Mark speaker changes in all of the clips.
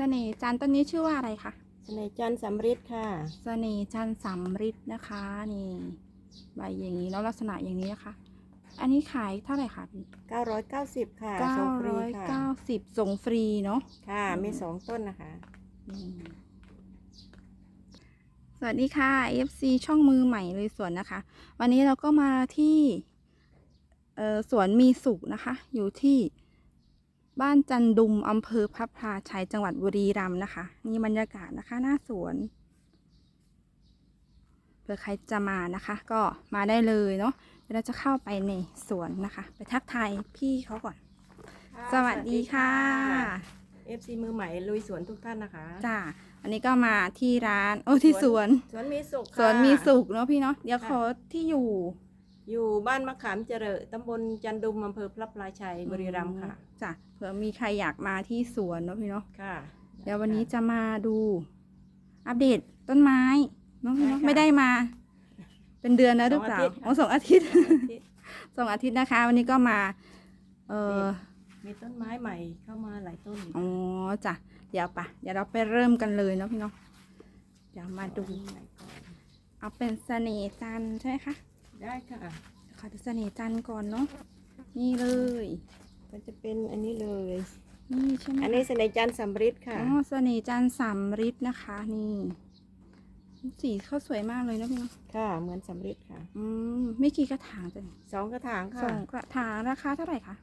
Speaker 1: เสน่ห์จันทร์ต้นนี้ชื่อว่าอะไรคะ
Speaker 2: เสน่ห์จันทร์สำริดค่ะ
Speaker 1: เสน่ห์จันทร์สำริดนะคะนี่ใบอย่างนี้แล้วลักษณะอย่างนี้นะคะอันนี้ขายเท่าไหร่คะพี่
Speaker 2: 990 ค่ะ
Speaker 1: เก้า
Speaker 2: ส่งฟรี
Speaker 1: ร้อย
Speaker 2: ค่ะ
Speaker 1: เก้าสิบส่งฟรีเนาะ
Speaker 2: ค่ะ มีสองต้นนะคะ
Speaker 1: อืมสวัสดีค่ะ FC ช่องมือใหม่เลยสวนนะคะ วันนี้เราก็มาที่เอ่อสวนมีสุขนะคะ อยู่ที่ บ้านจันดุมอำเภอพับพลาชัยจังหวัดบุรีรัมย์นะคะ นี่บรรยากาศนะคะ หน้าสวนเผื่อใครจะมานะคะ ก็มาได้เลยเนาะเดี๋ยวเราจะเข้าไปในสวนนะคะ ไปทักทายพี่เขาก่อน สวัสดีค่ะ
Speaker 2: FC มือใหม่ลุยสวนทุกท่านนะคะ
Speaker 1: จ้าอันนี้ก็มาที่ร้านโอ้ที่สวน
Speaker 2: สวนมีสุขค่ะ
Speaker 1: สวนมีสุขเนาะพี่เนาะเดี๋ยว
Speaker 2: ค่ะ
Speaker 1: ขอที่อยู่
Speaker 2: อยู่บ้านมะขามเจริญตำบลจันดุมอำเภอพระพลาชัยบุรีรัมย์ค่ะ
Speaker 1: จ้ะเผื่อมีใครอยากมาที่สวนเนาะพี่เนาะ
Speaker 2: ค่ะ
Speaker 1: เดี๋ยววันนี้จะมาดู อัปเดตต้นไม้เนาะพี่เนาะ
Speaker 2: ได้ค่ะ
Speaker 1: ไม่ได้มา เป็นเดือนแล้วหรือเปล่า
Speaker 2: สองอาทิตย์
Speaker 1: อ๋อสองอาทิตย์
Speaker 2: ที่
Speaker 1: สองอาทิตย์นะคะ วันนี้ก็มา เออ
Speaker 2: มีต้นไม้ใหม่เข้ามาหลายต้นอยู่
Speaker 1: อ๋อจ้ะเดี๋ยวปะเดี๋ยวเราไปเริ่มกันเลยเนาะพี่เนาะเดี๋ยวมาดู
Speaker 2: ใหม่ก่อน
Speaker 1: เอาเป็นเสน่ห์จันทร์ใช่ไหมคะ
Speaker 2: ได้ค่ะ
Speaker 1: ขอดูเสน่ห์จันทร์ก่อนเนาะนี่เลย
Speaker 2: ก็จะเป็นอันนี้เลย
Speaker 1: นี่ใช่ไหม
Speaker 2: อันนี้เสน่ห์จันทร์สำริดค่ะ
Speaker 1: อ๋อเสน่ห์จันทร์สำริดนะคะ นี่สีเขาสวยมากเลยนะพี่เนาะ
Speaker 2: ค่ะ เหมือนสำริดค่ะ
Speaker 1: อืมไม่กี่กระถางจ้ะนี่
Speaker 2: สองกระถาง
Speaker 1: ส
Speaker 2: ค่ะ
Speaker 1: องกระถางราคาเท่าไหร่คะ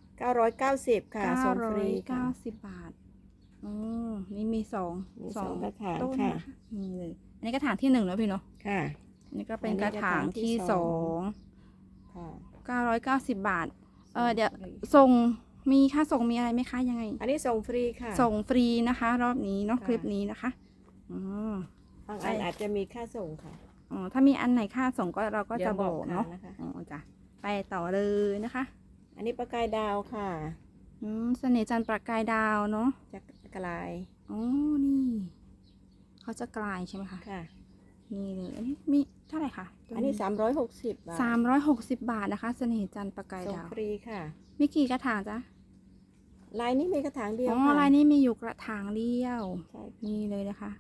Speaker 2: 990ค่ะ
Speaker 1: เก้า
Speaker 2: ส่ง
Speaker 1: ร้
Speaker 2: ฟ
Speaker 1: อ
Speaker 2: รี
Speaker 1: ย
Speaker 2: ค่ะ
Speaker 1: เก้าสิบบาทอ๋อนี่มีสอง
Speaker 2: มีสองกระถาง
Speaker 1: ต้น
Speaker 2: ค่ะ
Speaker 1: นะคะนี่เลยอันนี้กระถางที่หนึ่งแล้วพี่เนาะ
Speaker 2: ค่ะ
Speaker 1: อั นนี้ก็เป็น
Speaker 2: อันนี้
Speaker 1: กระถาง
Speaker 2: กระถางที่
Speaker 1: ที่ส
Speaker 2: ส
Speaker 1: อ
Speaker 2: องงค่ะ
Speaker 1: เก้าร้อยเก้าสิบบาท เออเดี๋ยว
Speaker 2: ส่งฟรี
Speaker 1: ส่งมีค่าส่งมีอะไรไหมคะยังไง
Speaker 2: อันนี้ส่งฟรีค่ะ
Speaker 1: ส่งฟรีนะคะ รอบนี้เนาะ
Speaker 2: ค่ะ
Speaker 1: คลิปนี้นะคะอ๋อบา
Speaker 2: งอันอาจจะมีค่าส่งค่ะ
Speaker 1: อ๋อถ้ามีอันไหนค่าส่งก็เราก็
Speaker 2: เดี๋
Speaker 1: จะ
Speaker 2: ยว
Speaker 1: บอกเนาะ
Speaker 2: ค่ะนะคะ
Speaker 1: อ๋อจ้ะไปต่อเลยนะคะ
Speaker 2: อันนี้ประกายดาวค่ะ
Speaker 1: อืมเสน่ห์จันทร์ประกายดาวเนาะ
Speaker 2: จะกลาย
Speaker 1: อ๋อนี่เขาจะกลายใช่ไหมคะ
Speaker 2: ค่ะ
Speaker 1: นี่เลยอันนี้มีเท่าไหร่คะตัว
Speaker 2: อันนี้ 360 บาท
Speaker 1: สามร้อยหกสิบบาทนะคะ เสน่ห์จันทร์ประกาย
Speaker 2: ส่ง
Speaker 1: ดาว
Speaker 2: ฟรีค่ะ
Speaker 1: มีกี่กระถางจ๊ะ
Speaker 2: ลายนี้มีกระถางเดียว
Speaker 1: อ๋อ
Speaker 2: ค่ะ
Speaker 1: ลายนี้มีอยู่กระถางเดียว
Speaker 2: ใช่
Speaker 1: นี่เลยนะคะ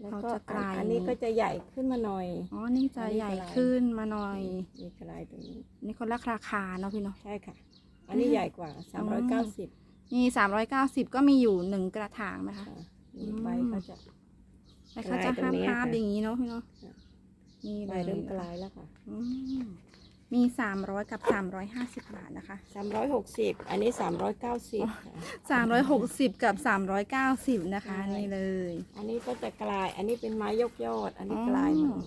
Speaker 2: แล้ว
Speaker 1: เขา
Speaker 2: ก็
Speaker 1: จะกลาย
Speaker 2: อันนี้ก็จะใหญ่ขึ้นมาหน่อย
Speaker 1: อ๋อนี่จะ
Speaker 2: อันนี้
Speaker 1: ใหญ่
Speaker 2: กลาย
Speaker 1: ขึ้นมาหน่อย
Speaker 2: มีกลายตรงนี้
Speaker 1: นี่คนละราคาเนาะพี่เนาะ
Speaker 2: ใช่ค่ะ อันนี้ใหญ่กว่า 390
Speaker 1: นี่สามร้อยเก้าสิบก็มีอยู่หนึ่งกระถางนะคะ
Speaker 2: ค่ะนี่ใบเขาจะ
Speaker 1: แล้วเขาจะ
Speaker 2: ลายตร
Speaker 1: ห้างม
Speaker 2: นี้
Speaker 1: ฮาบ
Speaker 2: ค่ะ
Speaker 1: อย่างนี้เนาะพี่เนาะ
Speaker 2: ค่ะ
Speaker 1: นี่เล
Speaker 2: ใบ
Speaker 1: ย
Speaker 2: เริ่มกลายแล้วค่ะ
Speaker 1: อืมมีสามร้อยกับสามร้อยห้าสิบบาทนะคะ
Speaker 2: 360อันนี้390ค่ะ
Speaker 1: สามร้อยหกสิบกับสามร้อยเก้าสิบนะคะ
Speaker 2: ใช่
Speaker 1: นี่เลย
Speaker 2: อันนี้ก็จะกลาย อันนี้เป็นไม้ยกยอด อันนี้กลายหมด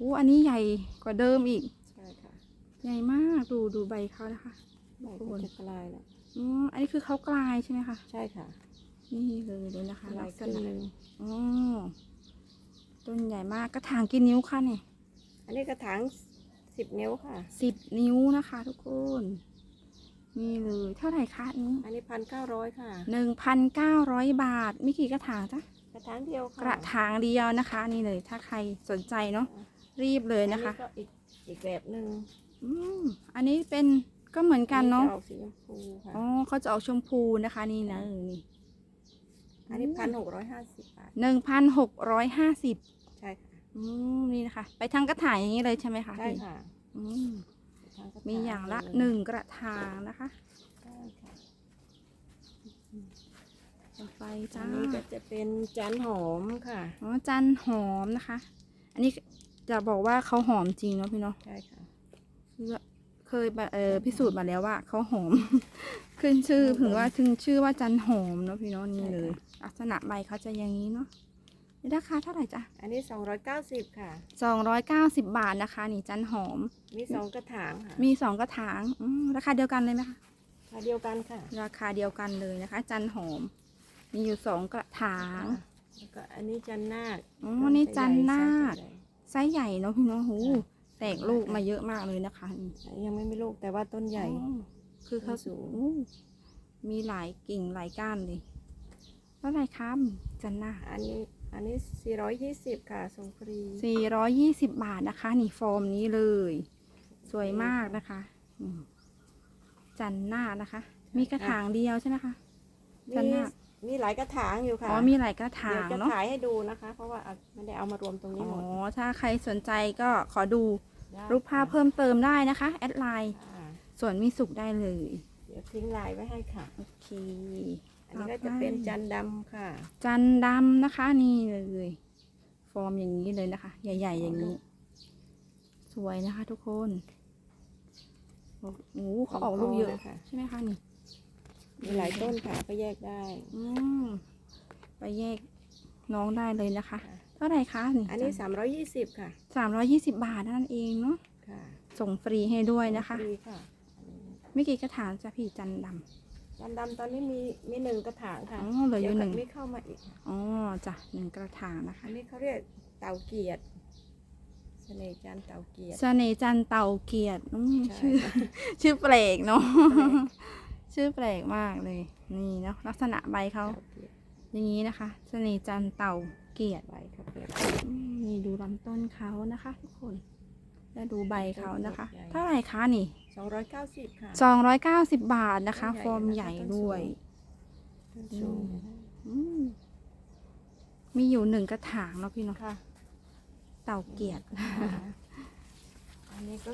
Speaker 1: อู้อันนี้ใหญ่กว่าเดิมอีก
Speaker 2: ใช่ค่ะ
Speaker 1: ใหญ่มากดูดูใบเขานะคะ
Speaker 2: ใบก็จะกลายแล้ว
Speaker 1: อืมอันนี้คือเขากลายใช่ไหมคะ
Speaker 2: ใช่ค่ะ
Speaker 1: นี่เลยเลยนะคะ
Speaker 2: ก
Speaker 1: ลั
Speaker 2: ลาย
Speaker 1: กษ
Speaker 2: ครึ่ง
Speaker 1: ณะ
Speaker 2: หนึ่ง
Speaker 1: อ๋อ ต้นใหญ่มากกระถางกี่นิ้วคะเนี่ย
Speaker 2: อันนี้กระถางสิบนิ้วค่ะ
Speaker 1: สิบนิ้วนะคะทุกคนนี่เลยเท่าไหร่คะอันนี้
Speaker 2: อันนี้พันเก้าร้อยค่ะ
Speaker 1: หนึ่งพันเก้าร้อยบาทมีกี่กระถางจ๊ะ
Speaker 2: กระถางเดียวค่ะ
Speaker 1: กระถางเดียวนะคะ นี่เลยถ้าใครสนใจเนาะรีบเลยนะคะ
Speaker 2: อัก็อีกอีกแบบหนึ่ง
Speaker 1: อืมอันนี้เป็นก็เหมือนกันเนาะ
Speaker 2: จะออกสีชมพูค่ะ
Speaker 1: อ๋อเขาจะออกชมพูนะคะ นี่นะเออนี่
Speaker 2: อันนี้พันหกร้อยห้าสิบบาท
Speaker 1: หนึ่งพันหกร้อยห้าสิบ
Speaker 2: ใช่ค่ะ
Speaker 1: อืมนี่นะคะ ไปทางกระถางอย่างนี้เลยใช่ไหมคะ
Speaker 2: ใช่
Speaker 1: พี่
Speaker 2: ค่ะ
Speaker 1: อืม
Speaker 2: กระถางกระถ
Speaker 1: มีอย่างละ
Speaker 2: เห
Speaker 1: นึ่งกระถางนะคะ
Speaker 2: ใช่ค่ะ
Speaker 1: ต่อไป
Speaker 2: อั
Speaker 1: จ้าน
Speaker 2: นี้ก็จะเป็นจันหอมค่ะ
Speaker 1: อ๋อจันหอมนะคะ อันนี้จะบอกว่าเขาหอมจริงเนาะพี่เนาะ
Speaker 2: ใช่ค่ะ
Speaker 1: คือว่า เคยแบบเออพิสูจน์มาแล้วว่าเขาหอม ขึ้นชื่อถึงว่าถึงชื่อว่าจันหอมเนาะพี่เนาะนี่เลยลักษณะใบเขาจะอย่างนี้เนาะนี่ราคาเท่าไหร่จ๊ะ
Speaker 2: อันนี้สองร้อยเก้าสิบค่ะ
Speaker 1: สองร้อยเก้าสิบบาทนะคะ นี่จันหอม
Speaker 2: มีสองกระถางค่ะ
Speaker 1: มีสองกระถางอืมราคาเดียวกันเลยไหมคะ
Speaker 2: ราคาเดียวกันค่ะ
Speaker 1: ราคาเดียวกันเลยนะคะ จันหอม มีอยู่สองกระถาง
Speaker 2: แล้วก็อันนี้จันนาค
Speaker 1: อ๋อนี่จันนาค
Speaker 2: ไซส์ใหญ่
Speaker 1: ไซส์ใหญ่เนาะพี่เนาะหู
Speaker 2: ค่ะ
Speaker 1: แตกลูกมาเยอะมากเลยนะคะนี่
Speaker 2: อันนี้ยังไม่มีลูกแต่ว่าต้นใหญ่
Speaker 1: อ๋อคือเขา
Speaker 2: ต้นสูง
Speaker 1: โอ้มีหลายกิ่งหลายก้านเลยเท่าไหร่ครับจันนา
Speaker 2: อันนี้อันนี้สี่ร้อยยี่สิบค่ะส่งฟรี
Speaker 1: สี่ร้อยยี่สิบบาทนะคะ นี่ฟอร์มนี้เลย สวยมากนะคะอืมจันนานะคะ มีกระถางเดียวใช่ไหมคะจัน
Speaker 2: มี
Speaker 1: นาค
Speaker 2: มีหลายกระถางอยู่ค่ะ
Speaker 1: อ๋อ มีหลายกระถา
Speaker 2: เดี๋ยว
Speaker 1: ง
Speaker 2: จะ
Speaker 1: เนาะ
Speaker 2: ถ่ายให้ดูนะคะ เพราะว่าเอาไม่ได้เอามารวมตรงนี้
Speaker 1: อ๋
Speaker 2: ห
Speaker 1: อ
Speaker 2: มด
Speaker 1: ถ้าใครสนใจก็ขอดู
Speaker 2: ได้
Speaker 1: รูปภาพเพิ่มเติมได้นะคะ แอดไลน์
Speaker 2: ค่ะ
Speaker 1: ส่วนมีสุขได้เลย
Speaker 2: เดี๋ยวทิ้งลายไว้ให้ค่ะ
Speaker 1: โอเค
Speaker 2: อันนี้ก็จะเป็นจันทร์ดำค่ะ
Speaker 1: จันดำนะคะนี่เลย ฟอร์มอย่างนี้เลยนะคะ ใหญ่ ๆ อย่างนี้ สวยนะคะทุกคนโอ้โหเขาออกลูกเยอะ
Speaker 2: ค่ะ
Speaker 1: ใช่ไหมคะนี่
Speaker 2: มีหลายต้นค่ะก็แยกได้
Speaker 1: อืมไปแยกน้องได้เลยนะคะ
Speaker 2: ค่ะ
Speaker 1: เท่าไหร่คะนี่
Speaker 2: อันนี้320ค่ะ
Speaker 1: สามร้อยยี่สิบบาทนั่นเองเนาะ
Speaker 2: ค่ะ
Speaker 1: ส่งฟรีให้ด้วยนะคะ
Speaker 2: ฟรีค่ะอันนี้
Speaker 1: ไม่กี่กระถางจะพี่จันด
Speaker 2: จันทร์ดำตอนนี้มีมีหนึ่งกระถางำค่ะ
Speaker 1: อ๋อเหลืออยู่หนึ่ง
Speaker 2: ดี๋วมีเข้ามาอีกค่ะ
Speaker 1: อ๋อจ้ะหนึ่งกระถางนะคะ
Speaker 2: อันนี้เขาเรียกเต่าเกียรติเสน่ห์จันทร์เต่าเกียรติ
Speaker 1: เสน่ห์จันเต่าเกียรติอืม
Speaker 2: ใช่
Speaker 1: ชื่อชื่อแปลกเนาะชื่อแปลกมากเลย นี่เนาะลักษณะใบเขา
Speaker 2: เต่าเกียรติ
Speaker 1: อย่างนี้นะคะเสน่ห์จันเต่าเกียรติ
Speaker 2: ใบเขาเปลี่ยน
Speaker 1: อืมนี่ดูลำต้นเขานะคะ ทุกคนและดูใบเขานะคะ
Speaker 2: ใหญ่
Speaker 1: เท่าไหร่คะนี่
Speaker 2: 290ค่ะ
Speaker 1: สองร้อยเก้าสิบบาทนะคะ
Speaker 2: ต้นใหญ่
Speaker 1: ฟอร์ม
Speaker 2: นะคะ
Speaker 1: ใหญ่
Speaker 2: ต้นสูง
Speaker 1: ด้วย
Speaker 2: ต้นสูง
Speaker 1: อืมมีอยู่หนึ่งกระถางเนาะพี่เนาะ
Speaker 2: ค่ะ
Speaker 1: เต่าเกียรติ
Speaker 2: อันนี้ก็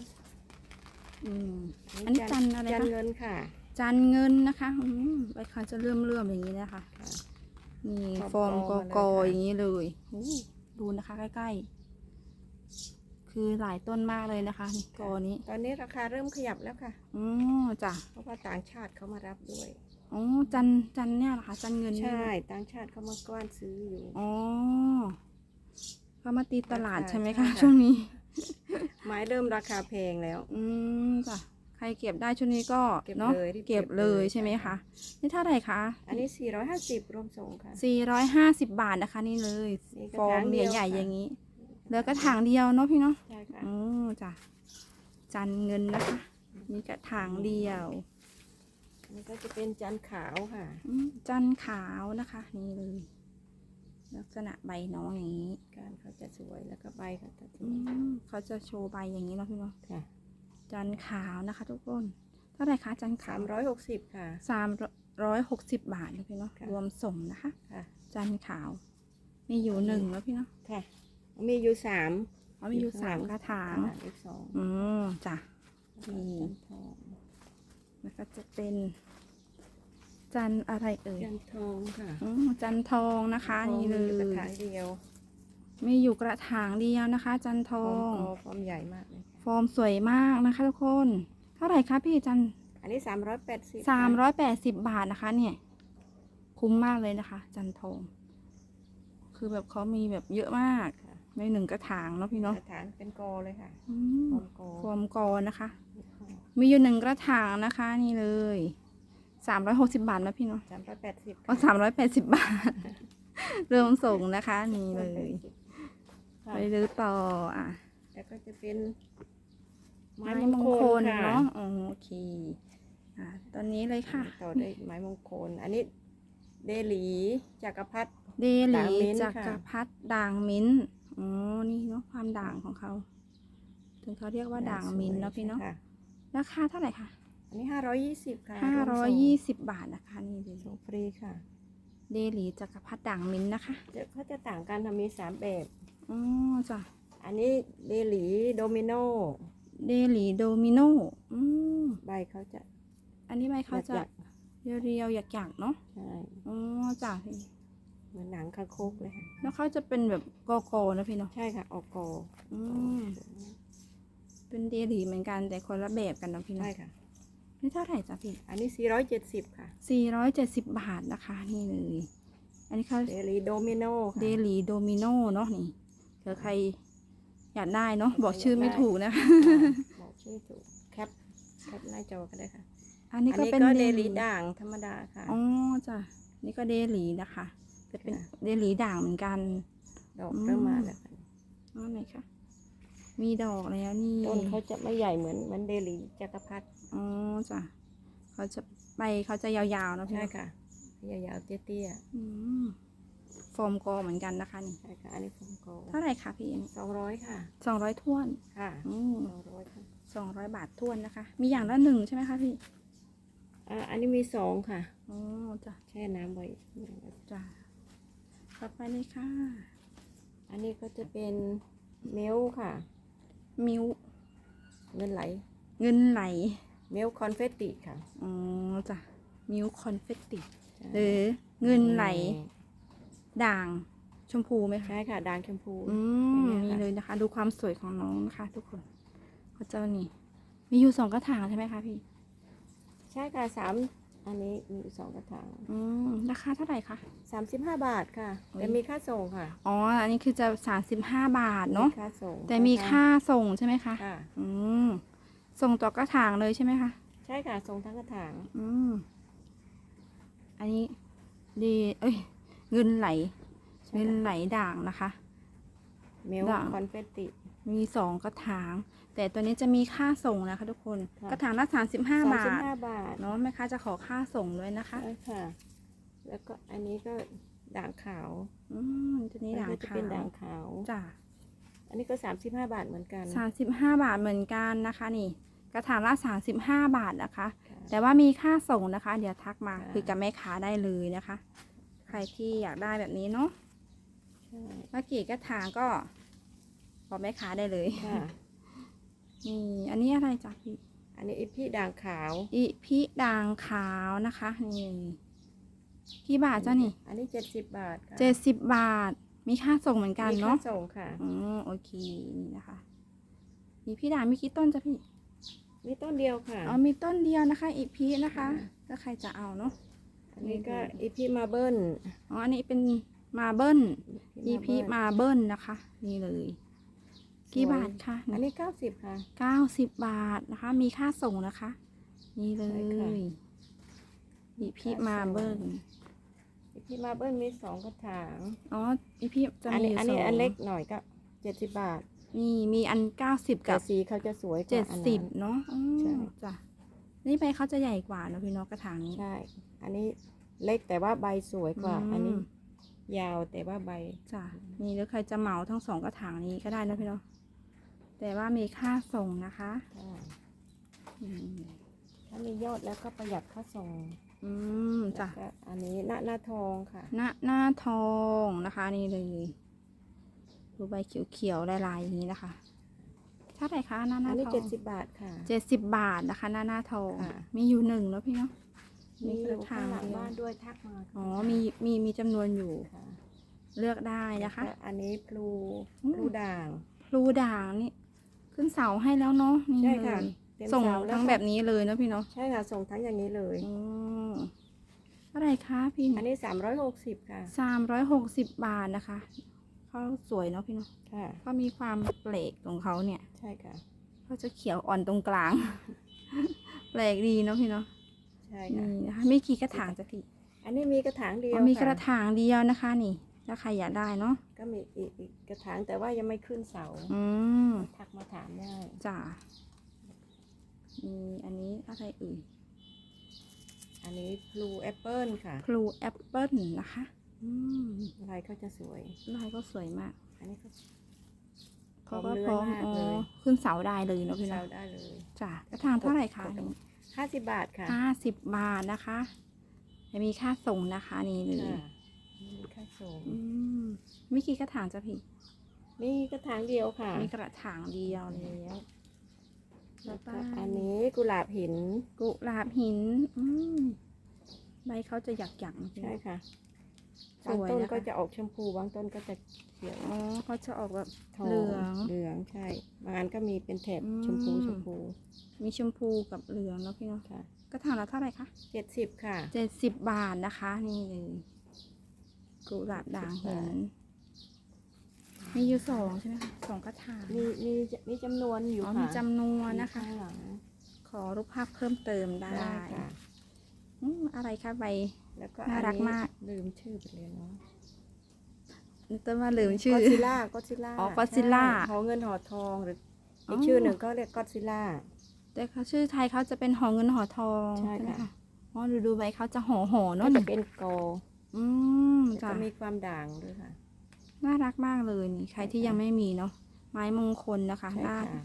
Speaker 1: อืมอันนี้จันทร์อะไรคะ
Speaker 2: จันทร์เงินค่ะ
Speaker 1: จันเงินนะคะอืมใบเขาจะเลื่อมเลื่อมๆอย่างนี้นะคะ
Speaker 2: ค่ะ
Speaker 1: นี่
Speaker 2: ฟ
Speaker 1: ฟ
Speaker 2: อ
Speaker 1: อ
Speaker 2: ร์
Speaker 1: ร์
Speaker 2: ม
Speaker 1: ม
Speaker 2: ก
Speaker 1: ก
Speaker 2: อ
Speaker 1: อ
Speaker 2: มาเลย
Speaker 1: กอ
Speaker 2: ค่ะ
Speaker 1: อย่างนี้เลยโอ้ดูนะคะ ใกล้ๆ คือหลายต้นมากเลยนะคะนี่กอนี้
Speaker 2: ตอนนี้ราคาเริ่มขยับแล้วค่ะ
Speaker 1: อ๋อจ้ะ
Speaker 2: เพราะว่าต่างชาติเขามารับด้วย
Speaker 1: อ๋อจันจันเนี่ยเหรอคะจันเงินนี่
Speaker 2: ใช่ต่างชาติเขามากว้านซื้ออยู่
Speaker 1: อ๋อเขามาตีตลาด
Speaker 2: ราคา
Speaker 1: ใช่ไหม
Speaker 2: ใช่
Speaker 1: คะ
Speaker 2: ค่ะ
Speaker 1: ช่วงนี้
Speaker 2: ไม้เริ่มราคาแพงแล้ว
Speaker 1: อืมจ้ะ ใครเก็บได้ช่วงนี้ก็
Speaker 2: เก็บ
Speaker 1: เนาะ
Speaker 2: เลยรีบเก็
Speaker 1: เก็
Speaker 2: บบ
Speaker 1: เลย
Speaker 2: เลย
Speaker 1: ใช่ไหม
Speaker 2: ใช่
Speaker 1: คะ
Speaker 2: ค่ะ
Speaker 1: นี่เท่าไหร่คะ
Speaker 2: อันนี้ 450 รวมส่งค่ะ
Speaker 1: 450 บาทนะคะนี่เลย
Speaker 2: นี่กระ
Speaker 1: ฟอร์
Speaker 2: ถามงเดียว
Speaker 1: ใหญ่ๆ
Speaker 2: ค่ะ
Speaker 1: อย่างนี้เหลือกระถางเดียวเนาะพี่เนาะ
Speaker 2: ใช่ค่ะ
Speaker 1: อ๋อจ้ะจันเงินนะคะมีกระถางเดียว
Speaker 2: อันนี้ก็จะเป็นจันทร์ขาวค่ะ
Speaker 1: อืมจันขาวนะคะนี่เลย ลักษณะใบน้องอย่างนี้
Speaker 2: การเขาจะสวยแล้วก็ใบเขาจะส
Speaker 1: อื
Speaker 2: วย
Speaker 1: มเขาจะโชว์ใบอย่างนี้เนาะพี่เนาะ
Speaker 2: ค่ะ
Speaker 1: จันขาวนะคะ ทุกคนเท่าไหร่คะจันขาว
Speaker 2: 360 ค่ะ
Speaker 1: สามร้อยหกสิบบาทนะพี่เนาะ
Speaker 2: ค่ะ
Speaker 1: รวมส่งนะคะ
Speaker 2: ค่ะ
Speaker 1: จันขาว มีอยู่หนึ่งแล้วพี่เนาะ
Speaker 2: ค่ะ มีอยู่สาม
Speaker 1: อ๋อมีอยู่สามกระถาง
Speaker 2: ขนาดเล็กสอง
Speaker 1: อืมจ้ะนี่
Speaker 2: จันทร์ทอง
Speaker 1: แล้วก็จะเป็น จันอะไรเอ่ย
Speaker 2: จันทร์ทองค่ะ
Speaker 1: อืมจันทองนะคะ นี่เล
Speaker 2: ทองมีอกระ
Speaker 1: ย
Speaker 2: ถางเดียว
Speaker 1: มีอยู่กระถางเดียวนะคะ จันท
Speaker 2: ฟ
Speaker 1: อ
Speaker 2: อร์ม
Speaker 1: ง
Speaker 2: กอฟอร์มใหญ่มากเลยค่ะ
Speaker 1: ฟอร์ มสวยมากนะคะทุกคน เท่าไหร่คะพี่จัน
Speaker 2: อันนี้สามร้อยแปดสิบ
Speaker 1: สามร้อยแปดสิบบาทนะคะ เนี่ย คุ้มมากเลยนะคะ จันทองคือแบบเขามีแบบเยอะมาก
Speaker 2: ค่ะ
Speaker 1: ในหนึ่งกระถางเนาะพี่
Speaker 2: ก
Speaker 1: เนาะ
Speaker 2: ระถางเป็นกอเลยค่ะ
Speaker 1: อื
Speaker 2: ฟ
Speaker 1: ม
Speaker 2: อร์มกอ
Speaker 1: ฟอร์มกอนะคะ มีอยู่หนึ่งกระถางนะคะ นี่เลยสามร้อยหกสิบาทนะพี่เนาะ
Speaker 2: สามร้อยแปดสิบ
Speaker 1: ก็สามร้อยแปดสิบบาท เริ่มส่งนะคะ นี่เลย
Speaker 2: ค่ะ
Speaker 1: ไปดูต่ออะ
Speaker 2: แล้วก็จะเป็น
Speaker 1: ไม้มงคล
Speaker 2: ค่ะ
Speaker 1: เนาะอ๋อโอเคอะตอนนี้เลยค่ะ
Speaker 2: ต่อด้วยไม้มงคล อันนี้เดหลีจักรพรรดิ
Speaker 1: เดลี
Speaker 2: ด่างมิ้นท์
Speaker 1: จัก
Speaker 2: ค่ะ
Speaker 1: รพัดด่างมิ้นท์อ๋อนี่เนาะความด่างของเขา ถึงเขาเรียกว่าด่างมิ้นท์เนาะพี่เนาะ
Speaker 2: ค่
Speaker 1: ราคาเท่าไหร่คะ
Speaker 2: อันนี้ห้าร้อยยี่สิบค่ะ
Speaker 1: ห้ารร้อยยี่สิบบาทนะคะนี่เลย
Speaker 2: ส่งฟรีค่ะ
Speaker 1: เดลีจักรพัดด่างมิ้นท์นะคะ
Speaker 2: เดี๋ยวเขาจะต่างกันทำมีสามแบบ
Speaker 1: อ๋อจ้ะ
Speaker 2: อันนี้เดหลีโดมิโน
Speaker 1: เดลีโดมิโนอืม
Speaker 2: ใบเขาจะ
Speaker 1: อันนี้ใบเขาจะ
Speaker 2: หยัก
Speaker 1: เรียวๆหยักๆเนาะ
Speaker 2: ๆใช่
Speaker 1: อ๋อจ้ะพี่
Speaker 2: เหมือนหนังคางคกเลยค่ะ
Speaker 1: แล้วเขาจะเป็นแบบกอๆนะพี่เนาะ
Speaker 2: ใช่ค่ะออกกอ
Speaker 1: อืมเป็นเดลีเหมือนกันแต่คนละแบบกันเนาะพี่เนาะ
Speaker 2: ใช่ค่ะ
Speaker 1: นี่เท่าไหร่จ้ะพี่
Speaker 2: อันนี้ 470 ค่ะ
Speaker 1: สี่ร้อยเจ็ดสิบบาทนะคะนี่เลย อันนี้เขา
Speaker 2: เดลีโดมิโนค่ะ
Speaker 1: เดลีโดมิโนเนาะนี่เผื่อใคร อยากได้เนาะบอกชื่อไม่ถูกนะคะ
Speaker 2: บอกชื่อถูกแคปแคปหน้าจอก็ได้ค่ะ
Speaker 1: อันนี้
Speaker 2: อัน
Speaker 1: ก็
Speaker 2: นี้
Speaker 1: เป็น
Speaker 2: ก็
Speaker 1: เด
Speaker 2: เด
Speaker 1: ลี
Speaker 2: ลีด่างธรรมดาค่ะ
Speaker 1: อ๋อจ้ะนี่ก็เดลีนะคะจะเป็น
Speaker 2: ค่ะ
Speaker 1: เดลีด่างเหมือนกัน
Speaker 2: ดอก
Speaker 1: อืม
Speaker 2: เริ่มมาแล้วค่ะ
Speaker 1: อ๋อไหนคะมีดอกแล้วนี่
Speaker 2: ต้นเขาจะไม่ใหญ่เหมือนเหมือนเดลีจักรพรรดิ
Speaker 1: อ๋อจ้ะเขาจะใบเขาจะยาวๆเนาะพี่
Speaker 2: ใช่
Speaker 1: เนาะ
Speaker 2: ค่ะยาวๆเตี้ย
Speaker 1: อืม ฟอร์มกอเหมือนกันนะคะนี่
Speaker 2: ๆใช่ค่ะอันนี้ฟงโก
Speaker 1: เท่าไหร่คะพี่
Speaker 2: สองร้อยค่ะ
Speaker 1: สองร้อยท้วน
Speaker 2: ค่ะ
Speaker 1: อืม
Speaker 2: สองร้อยค่ะ
Speaker 1: สองร้อยบาทท้วนนะคะ มีอย่างละหนึ่งใช่ไหมคะพี่
Speaker 2: อ่าอันนี้มีสองค่ะ
Speaker 1: อ๋อจ้ะ
Speaker 2: แช่น้ำไว้
Speaker 1: จ้ะต่อไปเลยค่ะ
Speaker 2: อันนี้ก็จะเป็นมิลค่ะ
Speaker 1: มิว
Speaker 2: เงินไหล
Speaker 1: เงินไหล
Speaker 2: มิลคอนเฟตติค่ะ
Speaker 1: อ๋อจ้ะมิวคอนเฟตติ
Speaker 2: ใช่
Speaker 1: หรือเงินไหล ด่างชมพูไหมคะ
Speaker 2: ใช่ค่ะด่างชมพู
Speaker 1: อืม
Speaker 2: อย่างเงี้
Speaker 1: นี่
Speaker 2: ยค่ะ
Speaker 1: เลยนะคะ ดูความสวยของน้องนะคะ ทุกคนเขาเจ้านี่ มีอยู่สองกระถางใช่ไหมคะพี่
Speaker 2: ใช่ค่ะสามอันนี้มีอยู่สองกระถาง
Speaker 1: อืมราคาเท่าไหร่คะ
Speaker 2: สามสิบห้าบาทค่ะ
Speaker 1: โอ้ย
Speaker 2: แต่มีค่าส่งค่ะ
Speaker 1: อ๋อ อันนี้คือจะสามสิบห้าบาทเนาะ
Speaker 2: มีค่าส่ง
Speaker 1: แต่มีค่าส่งใช่ไหมคะ
Speaker 2: ค่ะ
Speaker 1: อืม ส่งต่อกระถางเลยใช่ไหมคะ
Speaker 2: ใช่ค่ะส่งทั้งกระถาง
Speaker 1: อืม อันนี้ดี เอ้ย เงินไหล
Speaker 2: ใช่
Speaker 1: เงิน
Speaker 2: ค่ะ
Speaker 1: ไหลด่างนะคะ
Speaker 2: มิล
Speaker 1: ด่าง
Speaker 2: คอนเฟตติ
Speaker 1: มีสองกระถาง แต่ตัวนี้จะมีค่าส่งนะคะ ทุกคน
Speaker 2: ค่ะ
Speaker 1: กระถางละสามสิบห้า
Speaker 2: สาม
Speaker 1: บา
Speaker 2: สิบ
Speaker 1: ท
Speaker 2: ห้าบาท
Speaker 1: เนาะแม่ค้าจะขอค่าส่งด้วยนะคะ
Speaker 2: ใช่ค่ะ แล้วก็อันนี้ก็ด่างขาว
Speaker 1: อืมตัวนี้ด่าง
Speaker 2: อัก็จะ
Speaker 1: ขา
Speaker 2: เป็นด่าง
Speaker 1: ว
Speaker 2: ขาว
Speaker 1: จ้ะ
Speaker 2: อันนี้ก็สามสิบห้าบาทเหมือนกัน
Speaker 1: สามสิบห้าบาทเหมือนกันนะคะ นี่ กระถางละสามสิบห้าบาทนะคะ
Speaker 2: ค่ะ
Speaker 1: แต่ว่ามีค่าส่งนะคะ เดี๋ยวทักมา
Speaker 2: ค่ะ
Speaker 1: คุยกับแม่ค้าได้เลยนะคะ ใครที่อยากได้แบบนี้เนาะ
Speaker 2: ใช่
Speaker 1: เมื่อกี้กระถางก็บอกแม่ค้าได้เลย
Speaker 2: ค่ะ
Speaker 1: นี่อันนี้อะไรจ้ะพี่
Speaker 2: อันนี้อีพี่ด่างขาว
Speaker 1: อิพิด่างขาวนะคะนี่กี่บาทจ้ะนี่
Speaker 2: อันนี้เจ็ดสิบบาทค่ะ
Speaker 1: เจ็ดสิบบาท มีค่าส่งเหมือนกัน
Speaker 2: มีค่
Speaker 1: เนาะ
Speaker 2: ส่งค่ะ
Speaker 1: อืมโอเคนี่นะคะอีพี่ด่างมีกี่ต้นจ้ะพี่
Speaker 2: มีต้นเดียวค่ะ
Speaker 1: อ๋อ มีต้นเดียวนะคะ อีพีนะคะ
Speaker 2: ค่ะ
Speaker 1: ถ้าใครจะเอาเนาะ
Speaker 2: อันนี้ก็อีพี่มาเบิ้ล
Speaker 1: อ๋ออันนี้เป็นมาเบิ้ลอีพีมาเบิ้ลนะคะ นี่เลย กี่บาทคะ
Speaker 2: อันนี้เก้าสิบค่ะ
Speaker 1: เก้าสิบบาทนะคะ มีค่าส่งนะคะ นี่เล
Speaker 2: ใช่ค่ะ
Speaker 1: ยอีพี
Speaker 2: ค่าส่ง
Speaker 1: มาเบิ้ล
Speaker 2: อีพี่มาเบิ้ลมีสองกระถาง
Speaker 1: อ๋ออีพีจะ
Speaker 2: อัน
Speaker 1: มี
Speaker 2: นี้
Speaker 1: อยู่
Speaker 2: อัน
Speaker 1: ส
Speaker 2: นี้
Speaker 1: อง
Speaker 2: อันเล็กหน่อยก็เจ็ดสิบบาท
Speaker 1: นี่มีอันเก้าสิบ
Speaker 2: แต่
Speaker 1: กับ
Speaker 2: สีเขาจะสวยก
Speaker 1: เจ็
Speaker 2: ว่า
Speaker 1: ด
Speaker 2: อัน
Speaker 1: สิบ
Speaker 2: นั้น
Speaker 1: เนาะอืม
Speaker 2: ใช่
Speaker 1: จ้ะนี่ใบเขาจะใหญ่กว่าเนอะพี่เน้องกระถางนี้
Speaker 2: ใช่ อันนี้เล็กแต่ว่าใบสวยกว่า
Speaker 1: อืม
Speaker 2: อันนี้ ยาวแต่ว่าใบ
Speaker 1: จ้ะนี่หรือใครจะเหมาทั้งสองกระถางนี้ก็ได้นะพี่เนาะแต่ว่ามีค่าส่งนะคะ
Speaker 2: ค่ะ
Speaker 1: อืม
Speaker 2: ถ้ามียอดแล้วก็ประหยัดค่าส่ง
Speaker 1: อืมจ้ะ
Speaker 2: แล้วก็อันนี้หน้าหน้าทองค่ะ
Speaker 1: หน้าหน้าทองนะคะ นี่เลยดูใบเขียวๆลายๆอย่างนี้นะคะเท่าไหร่คะหน้าห
Speaker 2: อั
Speaker 1: น้าน
Speaker 2: นี้
Speaker 1: ทอง
Speaker 2: เจ็ดสิบบาทค่ะ
Speaker 1: เจ็ดสิบบาทนะคะ หน้าหน้าทอง
Speaker 2: ค่ะ
Speaker 1: มีอยู่หนึ่งแล้วพี่เนาะ มี
Speaker 2: มี
Speaker 1: ก
Speaker 2: อ
Speaker 1: ระ
Speaker 2: ยู่
Speaker 1: ถา
Speaker 2: ข้างงหลัง
Speaker 1: เดียว
Speaker 2: บ้านด้วยทักมา
Speaker 1: อ๋อมีมีมีจำนวนอยู่
Speaker 2: ค่ะ
Speaker 1: เลือกได้นะคะ
Speaker 2: แล้วก็อันนี้พลู
Speaker 1: อืม
Speaker 2: พลูด่าง
Speaker 1: พลูด่างนี่ ขึ้นเสาให้แล้วเนาะนี่
Speaker 2: ใช่
Speaker 1: เล
Speaker 2: ค่ะ
Speaker 1: ย
Speaker 2: เต็ม
Speaker 1: ส่ง
Speaker 2: เสาล้ว
Speaker 1: ทั้ง
Speaker 2: ค่ะ
Speaker 1: แบบนี้เลยเนาะพี่เนาะ
Speaker 2: ใช่ค่ะ ส่งทั้งอย่างนี้เลย
Speaker 1: อ๋อเท่าไหร่คะพี่
Speaker 2: อันนี้สามร้อยหกสิบค่ะ
Speaker 1: สามร้อยหกสิบบาทนะคะเขาสวยเนาะพี่เนาะ
Speaker 2: ค่ะ
Speaker 1: เขามีความแปลกของเขาเนี่ย
Speaker 2: ใช่ค่ะ
Speaker 1: เขาจะเขียวอ่อนตรงกลาง แปลกดีเนาะพี่เนาะ
Speaker 2: ใช่ค่ะ
Speaker 1: นี่นะคะมีกี่กระถางจะพี่
Speaker 2: อันนี้มีกระถางเดียว
Speaker 1: อ๋อมีกระ
Speaker 2: ค่ะ
Speaker 1: ถางเดียวนะคะ นี่ถ้าใครอยากได้เนาะ
Speaker 2: ก็มีอีกอีกกระถางแต่ว่ายังไม่ขึ้นเสา
Speaker 1: อืม
Speaker 2: ทักมาถามได้
Speaker 1: จ้ามีอันนี้อะไรเอ่ย
Speaker 2: อันนี้พลูแอปเปิลค่ะ
Speaker 1: พลูแอปเปิลนะคะ อืม
Speaker 2: ลายเขาจะสวย
Speaker 1: ลายก็สวยมาก
Speaker 2: อันนี้ก็
Speaker 1: เขาก็
Speaker 2: เลื้
Speaker 1: พร้อม
Speaker 2: มาก
Speaker 1: อ๋อ
Speaker 2: เลย
Speaker 1: ขึ้นเสาได้เลยเนาะพี่
Speaker 2: เสา
Speaker 1: เนาะ
Speaker 2: ได้เลย
Speaker 1: จ้ะกระถางเท่าไหร่คะ
Speaker 2: ห้าสิบบาทค่ะ
Speaker 1: ห้าสิบบาทนะคะจะมีค่าส่งนะคะ นี่เลย
Speaker 2: ค่ะมีค่าส่ง
Speaker 1: อืมมีกี่กระถางจ้ะพี่
Speaker 2: มีกระถางเดียวค่ะ
Speaker 1: มีกระถางเดียวแล้ว
Speaker 2: แล้วก็อันนี้กุหลาบหิน
Speaker 1: กุหลาบหิน อืมใบเขาจะหยักหยักๆนะพี่
Speaker 2: ใช่ค่ะ
Speaker 1: ส
Speaker 2: บาง
Speaker 1: วย
Speaker 2: ต้น
Speaker 1: นะคะ
Speaker 2: ก็จะออกชมพูบางต้นก็จะเขียว
Speaker 1: อ๋อเขาจะออกแบบ
Speaker 2: ทอง
Speaker 1: เหลือง
Speaker 2: เหลืองใช่บางอันก็มีเป็นแถบ
Speaker 1: อืม
Speaker 2: ชมพูชมพู
Speaker 1: มีชมพูกับเหลืองเนาะพี่เนาะ
Speaker 2: ค่ะ
Speaker 1: กระถางละเท่าไหร่คะ
Speaker 2: เจ็ดสิบค่ะ
Speaker 1: เจ็ดสิบบาทนะคะ นี่เลยกุหลาบด่างเห็นมีอยู่สองใช่ไหมคะสองกระถาง
Speaker 2: มีมีมีจำนวนอยู่
Speaker 1: อ๋อ
Speaker 2: ค่ะ
Speaker 1: มีจำนวนนะคะ
Speaker 2: มีข้างหลัง
Speaker 1: ขอรูปภาพเพิ่มเติมได้
Speaker 2: ได้ค่ะ
Speaker 1: อืมอะไรคะใบ
Speaker 2: แล้วก็
Speaker 1: น่ารักมาก
Speaker 2: ลืมชื่อไปเลยเนาะ
Speaker 1: นึกต้นว่าลืมชื่อ
Speaker 2: ก็ซิล่าก็ซิล่า
Speaker 1: อ๋อ Godzilla
Speaker 2: หอเงินหอทองหรืออ
Speaker 1: อ
Speaker 2: อีกชื่อหนึ่งก็เรียกก็ซิล่า
Speaker 1: แต่เขาชื่อไทยเขาจะเป็นหอเงินหอทอง
Speaker 2: ใช่
Speaker 1: ไหม
Speaker 2: ค่ะ
Speaker 1: อ๋อดูดูใบเขาจะห่อห่อๆ
Speaker 2: ก็
Speaker 1: เนาะ
Speaker 2: จะเป็นโก
Speaker 1: อืม
Speaker 2: แล้ว
Speaker 1: จ้ะ
Speaker 2: ก็มีความด่างด้วยค่ะ
Speaker 1: น่ารักมากเลยนี่ใครที่
Speaker 2: ใช่ค่ะ
Speaker 1: ยังไม่มีเนาะไม้มงคลนะคะ
Speaker 2: ใช่
Speaker 1: น่า
Speaker 2: ค่ะ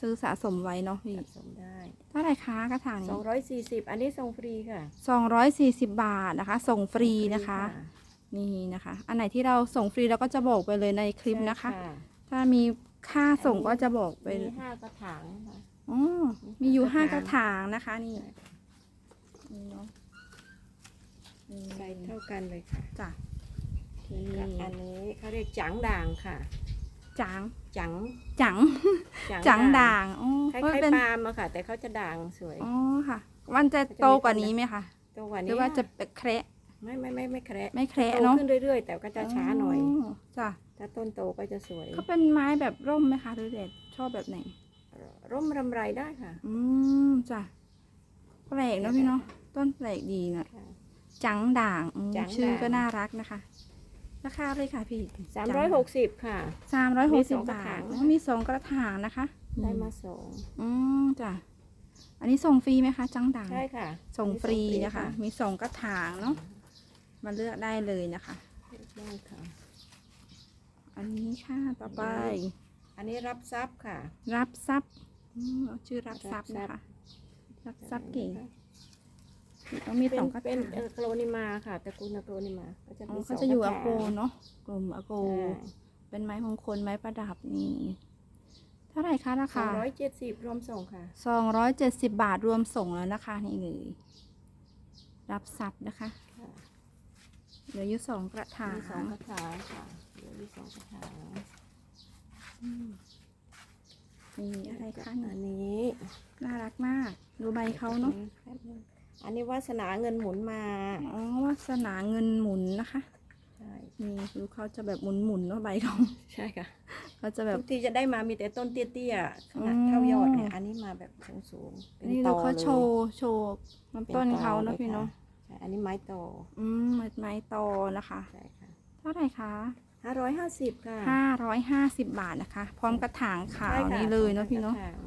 Speaker 1: ซื้อสะสมไว้เนาะพี่
Speaker 2: สะสมได้
Speaker 1: เท่าไหร่คะกระถาง
Speaker 2: สอง
Speaker 1: นี้
Speaker 2: ร้อยสี่สิบอันนี้ส่งฟรีค่ะ
Speaker 1: สองร้อยสี่สิบบาทนะคะ ส่งฟรีนะคะ
Speaker 2: ส่ง
Speaker 1: นี่นะคะ อันไหนที่เราส่งฟรีเราก็จะบอกไปเลยในคลิปนะคะ
Speaker 2: ใช่
Speaker 1: ถ้ามีค่าส่งก็จะบอกไป
Speaker 2: มีห้ากระถางนะคะ
Speaker 1: อ๋อมีอยู่ห้าก
Speaker 2: ก
Speaker 1: ระ
Speaker 2: ระ
Speaker 1: ถา
Speaker 2: ถางง
Speaker 1: นะคะนี่นี่เนาะนี่
Speaker 2: ใส่เท่ากันเลยค่ะ
Speaker 1: จ้ะ
Speaker 2: นี่อันนี้เขาเรียกจังด่างค่ะ
Speaker 1: จัง
Speaker 2: จัง
Speaker 1: จังจังด่างอ๋อ
Speaker 2: คล้า
Speaker 1: เพราะ
Speaker 2: ย
Speaker 1: เป็น
Speaker 2: ๆปาล์มอะค่ะ แต่เขาจะด่างสวย
Speaker 1: อ๋อค่ะ มันจะโตกว่านี้ไหมคะ
Speaker 2: ตัวกว่า
Speaker 1: ห
Speaker 2: นี้
Speaker 1: รือว่าจะเป็นแคระ
Speaker 2: ไม่ไม่ไม่ไม่แคระ
Speaker 1: ไม่แคระ
Speaker 2: โต
Speaker 1: เนาะ
Speaker 2: ขึ้นเรื่อยๆ แต่ก็จะช้าหน่อย
Speaker 1: จ้ะ
Speaker 2: ถ้าต้นโตก็จะสวย
Speaker 1: เขาเป็นไม้แบบร่มไหมคะหรือเด็ดชอบแบบไหน
Speaker 2: ร่มรำไรได้ค่ะ
Speaker 1: อืมจ้ะแปลกเนาะพี่เนาะต้นแปลกดีนะ
Speaker 2: ค่ะ
Speaker 1: จังด่างอืม
Speaker 2: จัง
Speaker 1: ชื่อ
Speaker 2: ด่าง
Speaker 1: ก็น่ารักนะคะ ราคาเลยค่ะพี่
Speaker 2: สามร้อยหกสิบค่ะ
Speaker 1: สามร้อยห
Speaker 2: มี
Speaker 1: ก
Speaker 2: ส
Speaker 1: สิบ
Speaker 2: องกระ
Speaker 1: บา
Speaker 2: ถา
Speaker 1: ท
Speaker 2: ง
Speaker 1: อ๋อมีสองกระถางนะคะ
Speaker 2: ได้มาสอง
Speaker 1: อืมจ้ะอันนี้ส่งฟรีไหมคะ จังด่าง
Speaker 2: ใช่ค่ะ
Speaker 1: ส่งฟรี
Speaker 2: อั
Speaker 1: นะคะ มีสองกระถางเนาะมาเลือกได้เลยนะคะ
Speaker 2: ได้ค่ะ
Speaker 1: อันนี้ค่ะต่อไป
Speaker 2: อันนี้รับทรัพย์ค่ะ
Speaker 1: รับทรัพย์อืมเอาชื่อรับทรัพย์
Speaker 2: รั
Speaker 1: นะ
Speaker 2: บทรั
Speaker 1: คะ
Speaker 2: พย์
Speaker 1: รับทรัพย์เก่ง ต้องมี
Speaker 2: เป็
Speaker 1: ส
Speaker 2: น
Speaker 1: องกระ
Speaker 2: เป็น
Speaker 1: ถาง
Speaker 2: เออโคลนิมาค่ะตระกูลโคลนิมาก็จะ
Speaker 1: อ๋อ
Speaker 2: มีส
Speaker 1: เขา
Speaker 2: อง
Speaker 1: จะอยู่
Speaker 2: ก
Speaker 1: อา
Speaker 2: ระถาง
Speaker 1: โกเนาะกลุ่มอาโก
Speaker 2: ใช่
Speaker 1: เป็นไม้มงคลไม้ประดับนี่เท่าไหร่คะรา
Speaker 2: สอ
Speaker 1: คา
Speaker 2: งร้อยเจ็ดสิบรวมส่งค่ะ
Speaker 1: สองร้อยเจ็ดสิบบาทรวมส่งแล้วนะคะนี่เลยรับทรัพย์นะคะ
Speaker 2: ค่ะ
Speaker 1: เหลืออยู่สองกระถาง
Speaker 2: มีสองกระถางค่ะเหลือมีสองกระถาง
Speaker 1: มีอะไรคะ
Speaker 2: อัน
Speaker 1: นี่
Speaker 2: นี้
Speaker 1: น่ารักมาก ดูใบเขาเนาะ
Speaker 2: อันนี้วาสนาเงินหมุนมา
Speaker 1: อ๋อวาสนาเงินหมุนนะคะ
Speaker 2: ใช่
Speaker 1: นี่ดูเขาจะแบบหมุนหมุนๆเนาะใบเขา
Speaker 2: ใช่ค่ะ
Speaker 1: เขาจะแบบ
Speaker 2: ทุกทีจะได้มามีแต่ต้นเตี้ยๆขนาด
Speaker 1: อืม
Speaker 2: เท่ายอดเนี่ยอันนี้มาแบบสูงๆเป็น
Speaker 1: นี่
Speaker 2: ต
Speaker 1: ดู
Speaker 2: อ
Speaker 1: เขา
Speaker 2: เลย
Speaker 1: โชว์โชว์ลำต้นเขาเนาะ
Speaker 2: ป็
Speaker 1: พี่
Speaker 2: ตอลย
Speaker 1: เนาะ
Speaker 2: ค่ใช่อันนี้ไม้โตอ
Speaker 1: อืมไม้ไม้ตอนะคะ
Speaker 2: ใช่ค่ะ
Speaker 1: เท่าไหร่คะ
Speaker 2: ห้าร้อยห้าสิบค่ะ
Speaker 1: ห้าร้อยห้าสิบบาทนะคะ พร้อมกระถางขาว
Speaker 2: ใช่ค่ะ
Speaker 1: นี่เลยเนาะพี่เนาะ
Speaker 2: กรถง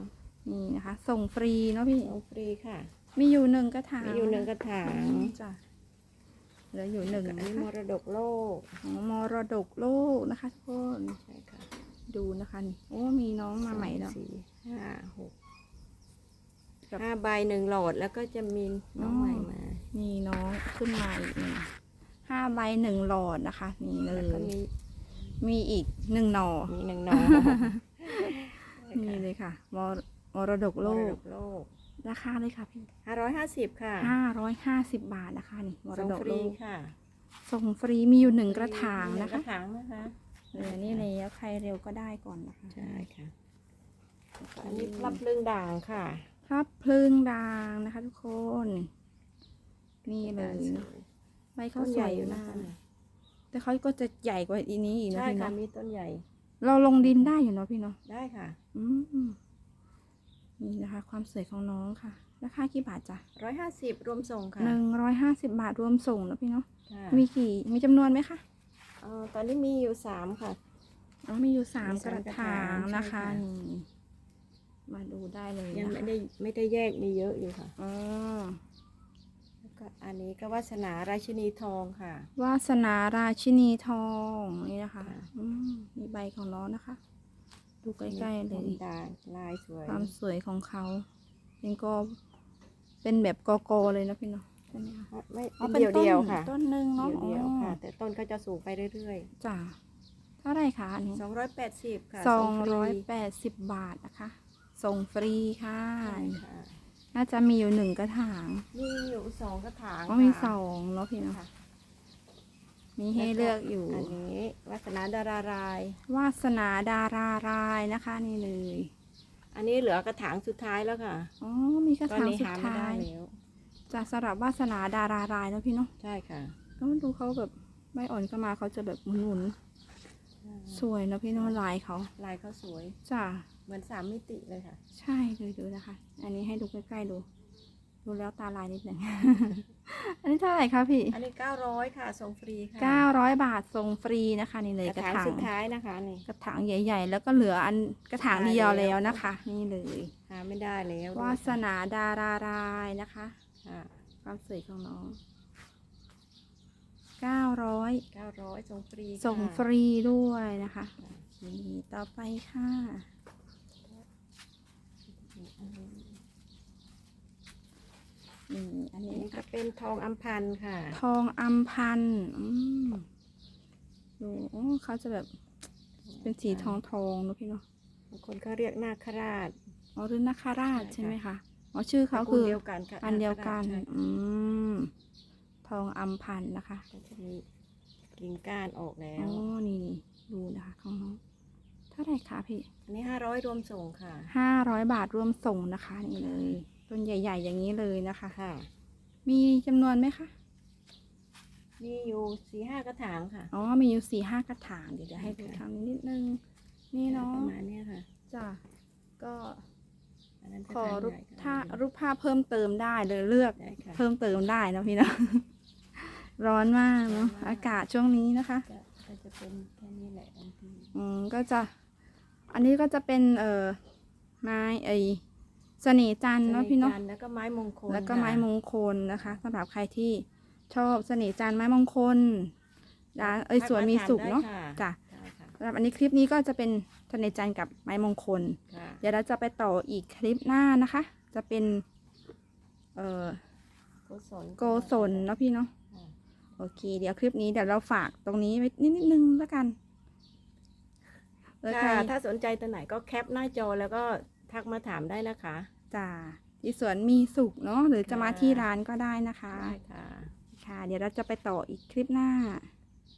Speaker 1: นี่นะคะ ส่งฟรีเนาะพี่
Speaker 2: ส่งฟรีค่ะ
Speaker 1: มีอยู่หนึ่งกระถาง
Speaker 2: มีอยู่หนึ่งกระถาง
Speaker 1: อืมจ้ะเหลืออยู่หนึ่ง
Speaker 2: อัน
Speaker 1: นะ
Speaker 2: นี้ม
Speaker 1: คะ
Speaker 2: รดกโลก
Speaker 1: ของมรดกโลกนะคะทุกคน
Speaker 2: ใช่ค่ะ
Speaker 1: ดูนะคะนี่โอ้มีน้องมาใหม่แล้ว
Speaker 2: สี่ห้าหก
Speaker 1: กับ
Speaker 2: ห้าใบหนึ่งหลอดแล้วก็จะมีน้องใหม่มา
Speaker 1: มีน้องขึ้นมาอีกหนึ่งห้าใบหนึ่งหลอดนะคะ นี่เล
Speaker 2: แล้วก็
Speaker 1: ย
Speaker 2: มี
Speaker 1: มีอีกหนึ่งหนอ
Speaker 2: มีหนึ่งหนอ
Speaker 1: นี่เลยค่ะมรมรดกโล
Speaker 2: มร
Speaker 1: ก
Speaker 2: ดกโลก
Speaker 1: ราคาเลยค่ะพี่
Speaker 2: ห้าร้อยห้าสิบค่ะ
Speaker 1: ห้าร้อยห้าสิบบาทนะคะนี่มร
Speaker 2: ส่ง
Speaker 1: ดก
Speaker 2: ฟ
Speaker 1: โล
Speaker 2: รี
Speaker 1: ก
Speaker 2: ค่ะ
Speaker 1: ส่งฟรีมีอยู่หนึ่งกระถาง
Speaker 2: มีห
Speaker 1: นะ
Speaker 2: ก
Speaker 1: คะ
Speaker 2: ระถางนะคะ
Speaker 1: เหลือนี่แล้วใครเร็วก็ได้ก่อนนะคะ
Speaker 2: ใช่ค่ะ อันนี้พลับเรื่องด่างค่ะ
Speaker 1: ครับพลึงด่างนะคะทุกคน นี่เลยเนอะใบเขา
Speaker 2: ต้น
Speaker 1: ส
Speaker 2: ให
Speaker 1: ว
Speaker 2: ญ่
Speaker 1: ย
Speaker 2: อ
Speaker 1: อยู่ยู่
Speaker 2: นะ
Speaker 1: นะคะแต่เขาก็จะใหญ่กว่าอีนี้อีกนะ
Speaker 2: ใช่
Speaker 1: พี่
Speaker 2: ค่ะ
Speaker 1: เนาะ
Speaker 2: มีต้นใหญ่
Speaker 1: เราลงดินได้อยู่เนาะพี่เนาะ
Speaker 2: ได้ค่ะ
Speaker 1: อืม นี่นะคะความสวยของน้องค่ะ ราคากี่บาทจ้ะ
Speaker 2: ร้อยห้าสิบรวมส่งค่ะ
Speaker 1: หนึ่งร้อยห้าสิบบาทรวมส่งเนอะพี่เนาะ
Speaker 2: ค่ะ
Speaker 1: มีกี่มีจำนวนไหมคะ
Speaker 2: เอ่อตอนนี้มีอยู่สามค่ะ
Speaker 1: อ๋อมีอยู่สาม
Speaker 2: มี
Speaker 1: ก
Speaker 2: สาม
Speaker 1: ระ
Speaker 2: กระ
Speaker 1: ถา
Speaker 2: ถางง
Speaker 1: นะคะ
Speaker 2: ใช่ค่ะ
Speaker 1: นี่มาดูได้เลย
Speaker 2: ยัง
Speaker 1: นะ
Speaker 2: ไม่
Speaker 1: คะ
Speaker 2: ได้ไม่ได้แยกมีเยอะอยู่ค่ะ
Speaker 1: อ๋อ
Speaker 2: แล้วก็อันนี้ก็วาสนาราชินีทองค่ะ
Speaker 1: วาสนาราชินีทองนี่นะคะ
Speaker 2: ค่ะ
Speaker 1: อืมมีใบของน้องนะคะ ดูใกล้ๆเลย
Speaker 2: ด่างลายสวย
Speaker 1: ความสวยของเขาเป็นก็เป็นแบบกอกอเลยนะพี่เนาะใช่ไหมคะ
Speaker 2: ไม่
Speaker 1: อ๋อ
Speaker 2: เป็นเดี่ยวเดียวๆค่ะ
Speaker 1: ต้นหนึ่งเนาะ
Speaker 2: เดี่ยว
Speaker 1: อ๋อ
Speaker 2: ๆค่ะ แต่ต้นก็จะสูงไปเรื่อย
Speaker 1: จ้ะเท่าไหร่คะอันนี้
Speaker 2: ๆสองร้อยแปดสิบค่ะ
Speaker 1: สอง
Speaker 2: ฟ
Speaker 1: ร้อยแปดสิบบาทนะคะ ส่งฟรีค่ะ
Speaker 2: ใช่ค่ะ
Speaker 1: น่าจะมีอยู่หนึ่งกระถาง
Speaker 2: มีอยู่สองกระถาง
Speaker 1: ก็มี
Speaker 2: ค่ะ
Speaker 1: สองเนาะพี่เนาะ
Speaker 2: ค่ะ
Speaker 1: มีให้เลือกอยู่
Speaker 2: อันนี้วาสนาดาราราย
Speaker 1: วาสนาดารารายนะคะนี่เลย
Speaker 2: อันนี้เหลือกระถางสุดท้ายแล้วค่ะ
Speaker 1: อ๋อมีกระ
Speaker 2: ตอน
Speaker 1: ถาง
Speaker 2: นี้
Speaker 1: สุด
Speaker 2: หาไม่
Speaker 1: ท้า
Speaker 2: ได้
Speaker 1: ย
Speaker 2: แล้ว
Speaker 1: จากสำหรับวาสนาดารารายแล้วพี่เนาะ
Speaker 2: ใช่ค่ะ
Speaker 1: แล้วดูเขาแบบใบอ่อนก็มาเขาจะแบบหมุนๆสวยเนอะพี่เนาะลายเขา
Speaker 2: ลายเขาสวย
Speaker 1: จ้ะ
Speaker 2: เหมือนสามมิติเลยค่ะ
Speaker 1: ใช่เลยดูนะคะ อันนี้ให้ดูใกล้ๆดู ดูแล้วตาลายนิดหนึ่ง อันนี้เท่าไหร่คะพี่
Speaker 2: อันนี้เก้าร้อยค่ะส่งฟรีค่ะ
Speaker 1: เก้าร้อยบาทส่งฟรีนะคะนี่เลย
Speaker 2: ก
Speaker 1: ก
Speaker 2: ระ
Speaker 1: ระ
Speaker 2: ถาง
Speaker 1: ถาง
Speaker 2: สุดท้ายนะคะนี่
Speaker 1: กระถางใหญ่ ๆ แล้วก็เหลืออันกระถางเดียวแล้วนะคะ นี่เลย
Speaker 2: หาไม่ได้แล้ว
Speaker 1: วาสนาดารารายนะคะ
Speaker 2: ค่ะ
Speaker 1: ความสวยของน้องเก้าร้อย
Speaker 2: เก้าร้อยส่งฟรี
Speaker 1: ส่ง
Speaker 2: ค่ะ
Speaker 1: ฟรีด้วยนะคะนี่ต่อไปค่ะนี่ อัน
Speaker 2: อัน
Speaker 1: นี้
Speaker 2: นี้ก็เป็นทองอัมพันธ์ค่ะ
Speaker 1: ทองอัมพันธ์อืมดูโอ้เขาจะแบบเป็นสีทองทองๆเนอะพี่เนาะ
Speaker 2: บางคนก็เรียกนาคราช
Speaker 1: อ๋อหรือนาคาราช
Speaker 2: ใช่
Speaker 1: ใช่ไหม
Speaker 2: ค่ะ
Speaker 1: คะอ๋อชื่อเขา
Speaker 2: ตระกู
Speaker 1: คื
Speaker 2: ล
Speaker 1: อ
Speaker 2: เดียวกันค่ะ
Speaker 1: อันเดียวกันา
Speaker 2: คราชใช่
Speaker 1: อืมทองอัมพันธ์นะคะ
Speaker 2: ก็จะมีกิ่งก้านออกแล้
Speaker 1: อ๋
Speaker 2: ว
Speaker 1: อนี่ดูนะคะของน้องเท่าไหร่คะพี่
Speaker 2: อันนี้ห้าร้อยรวมส่งค่ะ
Speaker 1: ห้าร้อยบาทรวมส่งนะคะนี่เลย ต้นใหญ่ ๆ อย่างนี้เลยนะคะ
Speaker 2: ค่ะ
Speaker 1: มีจำนวนไหมคะ
Speaker 2: มีอยู่สี่ห้ากระถางค่ะ
Speaker 1: อ๋อ มีอยู่สี่ห้ากระถาง เดี๋ยวเดี๋ยวให้ดู
Speaker 2: ค่ะ
Speaker 1: ทางนี้นิดนึง นี่เนาะ
Speaker 2: ประมาณเนี้ยค่ะ
Speaker 1: จ้ะก็
Speaker 2: อันนั้นกระ
Speaker 1: ขอ
Speaker 2: ถาง
Speaker 1: รูป
Speaker 2: ใหญ่ค่ะ
Speaker 1: ถ้ารูปภาพเพิ่มเติมได้เลยเลือก
Speaker 2: ได้ค่ะ
Speaker 1: เพิ่มเติมได้นะพี่เนาะ ร้อนมากเนาะ
Speaker 2: ร้อนมาก
Speaker 1: อากาศช่วงนี้นะคะ
Speaker 2: ก็ก็จะเป็นแค่นี้แหละบางที
Speaker 1: อืมก็จะ อันนี้ก็จะเป็นเอ่อไม้ไอ เสน่ห์จันทร์เนาะพี่เนาะ
Speaker 2: สจัทร์แล้วก็ไม้มงคล
Speaker 1: แล้วก็
Speaker 2: ค่ะ
Speaker 1: ไม้มงคลนะคะสำหรับใครที่ชอบเสน่ห์จันทร์ไม้มงคลร้านเอ้ย
Speaker 2: ทัก
Speaker 1: สวนมี
Speaker 2: ถ
Speaker 1: สุขเนาะ
Speaker 2: ได้ค่
Speaker 1: จ้ะ
Speaker 2: ได้ค่ะ
Speaker 1: สำหรับอันนี้คลิปนี้ก็จะเป็นเสน่ห์จันทร์กับไม้มงคล
Speaker 2: ค่ะ
Speaker 1: เดี๋ยวเราจะไปต่ออีกคลิปหน้านะคะ จะเป็น เอ่อ
Speaker 2: โกศล
Speaker 1: โกศลเนาะพี่เนาะ
Speaker 2: ค่ะ
Speaker 1: โอเค เดี๋ยวคลิปนี้เดี๋ยวเราฝากตรงนี้ไว้นิดนิดนึงแล้วกันเออใคร
Speaker 2: ค่ะถ้าสนใจตัวไหนก็แคปหน้าจอแล้วก็ ทักมาถามได้นะคะ
Speaker 1: จ้าที่สวนมีสุขเนาะหรือจะมา
Speaker 2: ค่ะ
Speaker 1: ที่ร้านก็ได้นะคะ
Speaker 2: ได้ค่ะ
Speaker 1: ค่ะ เดี๋ยวเราจะไปต่ออีกคลิปหน้า
Speaker 2: ค